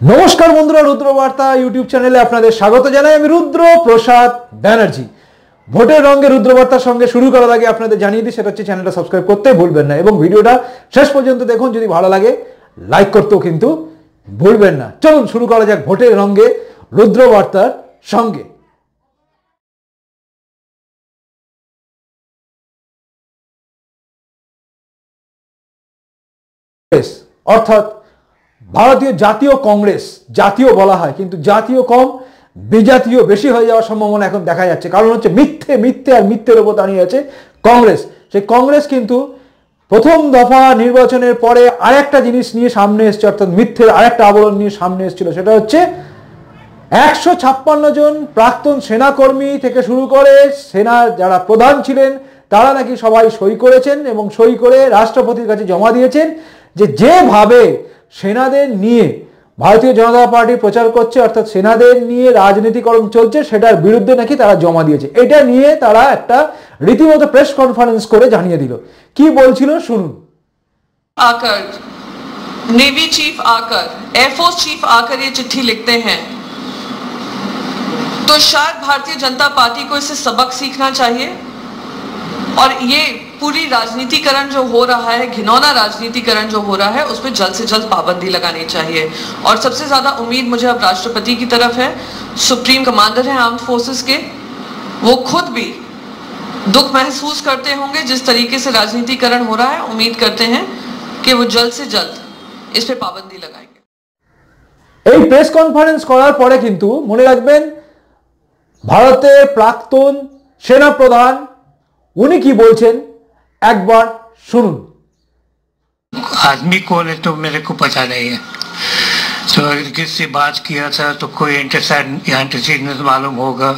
নমস্কার বন্ধুরা রুদ্র বার্তা ইউটিউব চ্যানেলে আপনাদের স্বাগত জানাই আমি রুদ্র প্রসাদ ব্যানার্জি। ভোটের রঙে রুদ্রবার্তার সঙ্গে শুরু করার আগে আপনাদের জানিয়ে দিই, সেটা হচ্ছে চ্যানেলটা সাবস্ক্রাইব করতে ভুলবেন না এবং ভিডিওটা শেষ পর্যন্ত দেখুন, যদি ভালো লাগে লাইক করতেও কিন্তু ভুলবেন না। চলুন, শুরু করা যাক ভোটের রঙে রুদ্রবার্তার সঙ্গে। অর্থাৎ ভারতীয় জাতীয় কংগ্রেস, জাতীয় বলা হয়, কিন্তু জাতীয় কম, বিজাতীয় বেশি হয়ে যাওয়ার সম্ভাবনা এখন দেখা যাচ্ছে। কারণ হচ্ছে মিথ্যে মিথ্যে আর মিথ্যের ওপর দাঁড়িয়ে আছে কংগ্রেস। সেই কংগ্রেস কিন্তু প্রথম দফা নির্বাচনের পরে আরেকটা জিনিস নিয়ে সামনে এসছে, অর্থাৎ মিথ্যের আরেকটা আবরণ নিয়ে সামনে এসেছিল, সেটা হচ্ছে একশো ছাপ্পান্ন জন প্রাক্তন সেনাকর্মী থেকে শুরু করে সেনার যারা প্রধান ছিলেন, তারা নাকি সবাই সই করেছেন এবং সই করে রাষ্ট্রপতির কাছে জমা দিয়েছেন যে যেভাবে সেনাদের নিয়ে ভারতীয় জনতা পার্টি প্রচার করছে অর্থাৎ সেনাদের নিয়ে রাজনীতিকরণ চলছে সেটার বিরুদ্ধে নাকি তারা জমা দিয়েছে এটা নিয়ে তারা একটা রীতিমতো প্রেস কনফারেন্স করে জানিয়ে দিল কি বলছিল শুনুন आकर नेवी चीफ आकर एयरफोर्स चीफ आकर ये चिट्ठी लिखते हैं तो शायद भारतीय जनता पार्टी को इससे सबक सीखना चाहिए और ये पूरी राजनीतिकरण जो हो रहा है घिनौना राजनीतिकरण जो हो रहा है उस पर जल्द से जल्द पाबंदी लगानी चाहिए और सबसे ज़्यादा उम्मीद मुझे अब राष्ट्रपति की तरफ है सुप्रीम कमांडर हैं आर्म फोर्सेस के वो खुद भी दुख महसूस करते होंगे जिस तरीके से राजनीतिकरण हो रहा है उम्मीद करते हैं कि वो जल्द से जल्द इस पे पाबंदी लगाएंगे এই প্রেস কনফারেন্স করার পরে কিন্তু মনে রাখবেন ভারতের প্রাক্তন সেনাপ্রধান উনি কি বলছেন একবার শুনুন आदमी कौन है तो मेरे को पता नहीं है तो अगर किससे बात किया था तो कोई एंटीसीडनेस मालूम होगा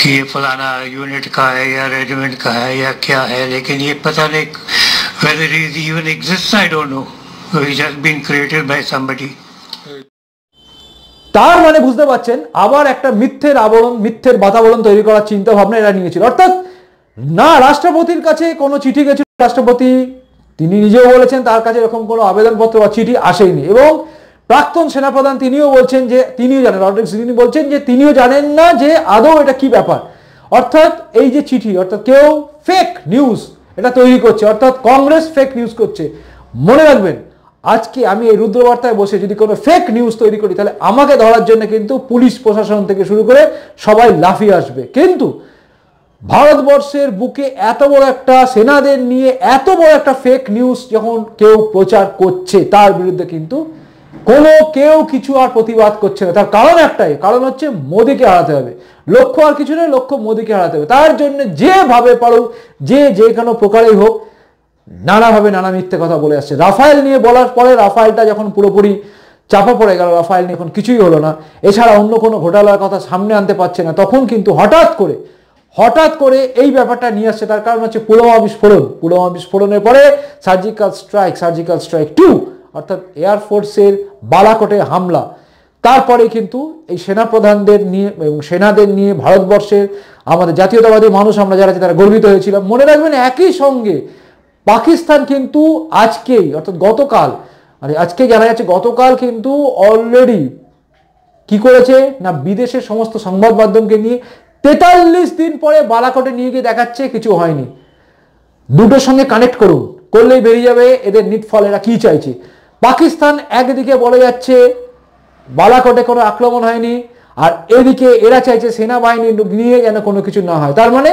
कि ये फलाना यूनिट का है या रेजिमेंट का है या क्या है लेकिन ये पता नहीं whether it even exists I don't know it has been created by somebody তার মানে বুঝতে পারছেন আবার একটা মিথ্যের আবরণ মিথ্যের বাতাবরণ তৈরি করার চিন্তা ভাবনা এরা নিয়েছিল অর্থাৎ না, রাষ্ট্রপতির কাছে কোনো চিঠি গেছিল। রাষ্ট্রপতি, তিনি নিজেও বলেছেন তার কাছে এরকম কোনো আবেদনপত্র বা চিঠি আসেনি এবং প্রাক্তন সেনাপ্রধান তিনিও বলছেন যে, তিনিও জানেন রডরিক্স তিনি বলছেন যে, তিনিও জানেন না যে আদৌ এটা কি ব্যাপার। অর্থাৎ এই যে চিঠি, অর্থাৎ কেউ ফেক নিউজ এটা তৈরি করছে, অর্থাৎ কংগ্রেস ফেক নিউজ করছে। মনে রাখবেন, আজকে আমি এই রুদ্রবার্তায় বসে যদি কোনো ফেক নিউজ তৈরি করি, তাহলে আমাকে ধরার জন্য কিন্তু পুলিশ প্রশাসন থেকে শুরু করে সবাই লাফিয়ে আসবে। কিন্তু ভারতবর্ষের বুকে এত বড় একটা সেনাদের নিয়ে এত বড় একটা ফেক নিউজ যখন কেউ প্রচার করছে, তার বিরুদ্ধে কিন্তু কোনো কেউ কিছু আর প্রতিবাদ করছে না। তার কারণ একটাই, কারণ হচ্ছে মোদীকে হারাতে হবে। লক্ষ্য আর কিছু নয়, লক্ষ্য মোদীকে হারাতে হবে। তার জন্য যেভাবে পারুক, যে যে কোনো প্রকারেই হোক, নানাভাবে নানা মিথ্যে কথা বলে আসছে। রাফায়েল নিয়ে বলার পরে রাফায়েলটা যখন পুরোপুরি চাপা পড়ে গেল, রাফায়েল নিয়ে এখন কিছুই হলো না। এছাড়া অন্য কোনো ঘোটালার কথা সামনে আনতে পারছে না। তখন কিন্তু হঠাৎ করে হঠাৎ করে এই ব্যাপারটা নিয়ে আসছে, তার কারণ হচ্ছে পুলওয়ামা বিস্ফোরণ। পুলওয়ামা বিস্ফোরণের পরে surgical strike surgical strike two অর্থাৎ এয়ারফোর্সের বালাকোটে হামলা। তারপরে কিন্তু এই সেনাপ্রধানদের নিয়ে এবং সেনাদের নিয়ে ভারতবর্ষের আমাদের জাতীয়তাবাদী মানুষ আমরা যারা তারা গর্বিত হয়েছিলাম। মনে রাখবেন একই সঙ্গে পাকিস্তান কিন্তু আজকেই, অর্থাৎ গতকাল মানে আজকে জানা যাচ্ছে গতকাল কিন্তু অলরেডি কি করেছে না বিদেশের সমস্ত সংবাদ মাধ্যমকে নিয়ে তেতাল্লিশ দিন পরে বালাকোটে নিয়ে গিয়ে দেখাচ্ছে কিছু হয়নি। দুটোর সঙ্গে কানেক্ট করুন, করলেই বেরিয়ে যাবে, এদের নিট ফল এরা কি চাইছে? পাকিস্তান একদিকে বলে যাচ্ছে বালাকোটে কোনো আক্রমণ হয়নি, আর এদিকে এরা চাইছে সেনাবাহিনী নিয়ে যেন কোনো কিছু না হয়। তার মানে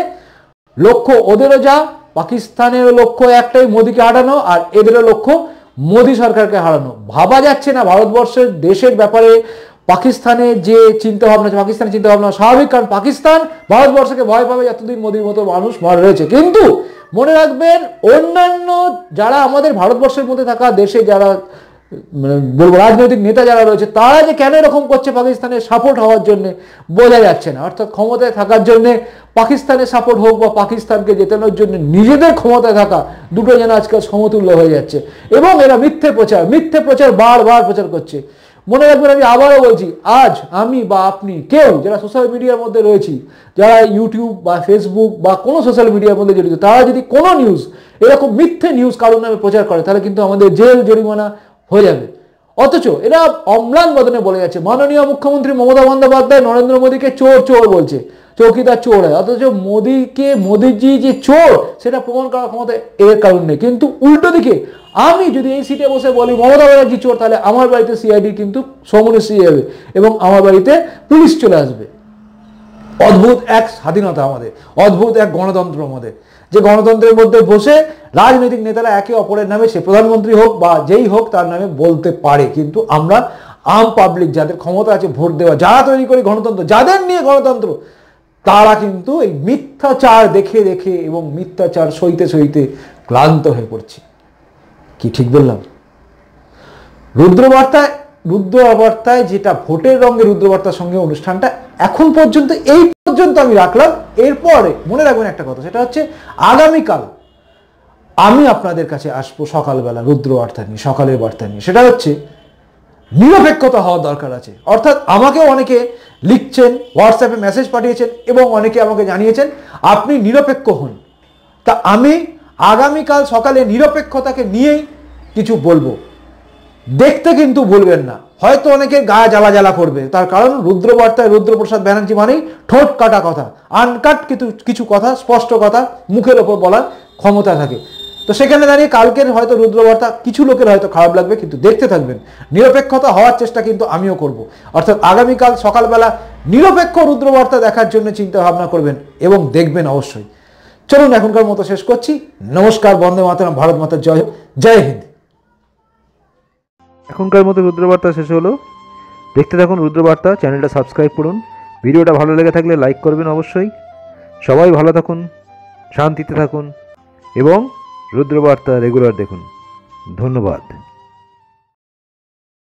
লক্ষ্য ওদেরও যা পাকিস্তানের লক্ষ্য একটাই, মোদীকে হারানো, আর এদেরও লক্ষ্য মোদী সরকারকে হারানো। ভাবা যাচ্ছে না ভারতবর্ষের, দেশের ব্যাপারে পাকিস্তানের যে চিন্তা ভাবনা আছে, পাকিস্তানের চিন্তা ভাবনা স্বাভাবিক, কারণ পাকিস্তান ভারতবর্ষকে ভয় পাবে এতদিন মোদীর মতো মানুষ মারা রয়েছে। কিন্তু মনে রাখবেন, অন্যান্য যারা আমাদের ভারতবর্ষের মধ্যে থাকা দেশে যারা মানে বলব রাজনৈতিক নেতা যারা রয়েছে, তারা যে কেন এরকম করছে পাকিস্তানের সাপোর্ট হওয়ার জন্য, বোঝা যাচ্ছে না। অর্থাৎ ক্ষমতায় থাকার জন্য, পাকিস্তানের সাপোর্ট হোক বা পাকিস্তানকে জেতানোর জন্য নিজেদের ক্ষমতায় থাকা দুটো যেন আজকাল সমতুল্য হয়ে যাচ্ছে। এবং এরা মিথ্যে প্রচার মিথ্যে প্রচার বারবার প্রচার করছে। মনে রাখবেন, আমি আবারও বলছি, আজ আমি বা আপনি কেউ যারা সোশ্যাল মিডিয়ার মধ্যে রয়েছি, যারা ইউটিউব বা ফেসবুক বা কোনো সোশ্যাল মিডিয়ার মধ্যে জড়িত, তারা যদি কোনো নিউজ এরকম মিথ্যে নিউজ কারোর নামে প্রচার করে, তাহলে কিন্তু আমাদের জেল জরিমানা হয়ে যাবে। অথচ এরা অম্লান বদনে বলে যাচ্ছে। মাননীয় মুখ্যমন্ত্রী মমতা বন্দ্যোপাধ্যায় নরেন্দ্র মোদীকে চোর চোর বলছে। চৌকিদার চোর হয়। অথচ মোদীকে, মোদীজি যে চোর, সেটা প্রমাণ করার ক্ষমতা এর কারণ নেই। কিন্তু উল্টো দিকে, আমি যদি এই সিটে বসে বলি, মমতা ব্যানার্জি চোর, তাহলে আমার বাড়িতে সিআইডি কিন্তু সমনিশ্চয়ই যাবে এবং আমার বাড়িতে পুলিশ চলে আসবে। অদ্ভুত এক স্বাধীনতা আমাদের। অদ্ভুত এক গণতন্ত্র আমাদের। যে গণতন্ত্রের মধ্যে বসে রাজনৈতিক নেতারা একে অপরের নামে সে প্রধানমন্ত্রী হোক বা যেই হোক তার নামে বলতে পারে। কিন্তু আমরা আম পাবলিক যাদের ক্ষমতা আছে ভোট দেওয়া, যারা তৈরি করি গণতন্ত্র, যাদের নিয়ে গণতন্ত্র, তারা কিন্তু এই মিথ্যাচার দেখে দেখে এবং মিথ্যাচার সইতে সইতে ক্লান্ত হয়ে পড়ছে। কি ঠিক বললাম? রুদ্রবার্তায় রুদ্রবার্তায় যেটা ভোটের রঙে রুদ্রবার্তার সঙ্গে অনুষ্ঠানটা এখন পর্যন্ত, এই পর্যন্ত আমি রাখলাম। এরপরে মনে রাখবেন একটা কথা, সেটা হচ্ছে আগামীকাল আমি আপনাদের কাছে আসব সকালবেলা রুদ্র বার্তা নিয়ে, সকালের বার্তা নিয়ে। সেটা হচ্ছে নিরপেক্ষতা হওয়া দরকার আছে। অর্থাৎ আমাকেও অনেকে লিখছেন হোয়াটসঅ্যাপে মেসেজ পাঠিয়েছেন এবং অনেকে আমাকে জানিয়েছেন, আপনি নিরপেক্ষ হন। তা আমি আগামীকাল সকালে নিরপেক্ষতাকে নিয়েই কিছু বলব। দেখতে কিন্তু ভুলবেন না। হয়তো অনেকে গা জ্বালা জ্বালা করবে। তার কারণ রুদ্রবার্তায় রুদ্রপ্রসাদ ব্যানার্জি মানেই ঠোঁট কাটা কথা। আনকাট কিছু কিছু কথা, স্পষ্ট কথা মুখের ওপর বলার ক্ষমতা থাকে। তো সেখানে দাঁড়িয়ে কালকের হয়তো রুদ্রবার্তা কিছু লোকের হয়তো খারাপ লাগবে, কিন্তু দেখতে থাকবেন। নিরপেক্ষতা হওয়ার চেষ্টা কিন্তু আমিও করব। অর্থাৎ আগামীকাল সকালবেলা নিরপেক্ষ রুদ্রবার্তা দেখার জন্য চিন্তা ভাবনা করবেন এবং দেখবেন অবশ্যই। চলুন এখনকার মতো শেষ করছি। নমস্কার, বন্দে মাতরম, ভারত মাতার জয়। জয় হিন্দ। এখনকার মতো রুদ্রবার্তা শেষ হলো। দেখতে থাকুন রুদ্রবার্তা, চ্যানেলটা সাবস্ক্রাইব করুন। ভিডিওটা ভালো লেগে থাকলে লাইক করবেন অবশ্যই। সবাই ভালো থাকুন, শান্তিতে থাকুন এবং রুদ্রবার্তা রেগুলার দেখুন। ধন্যবাদ।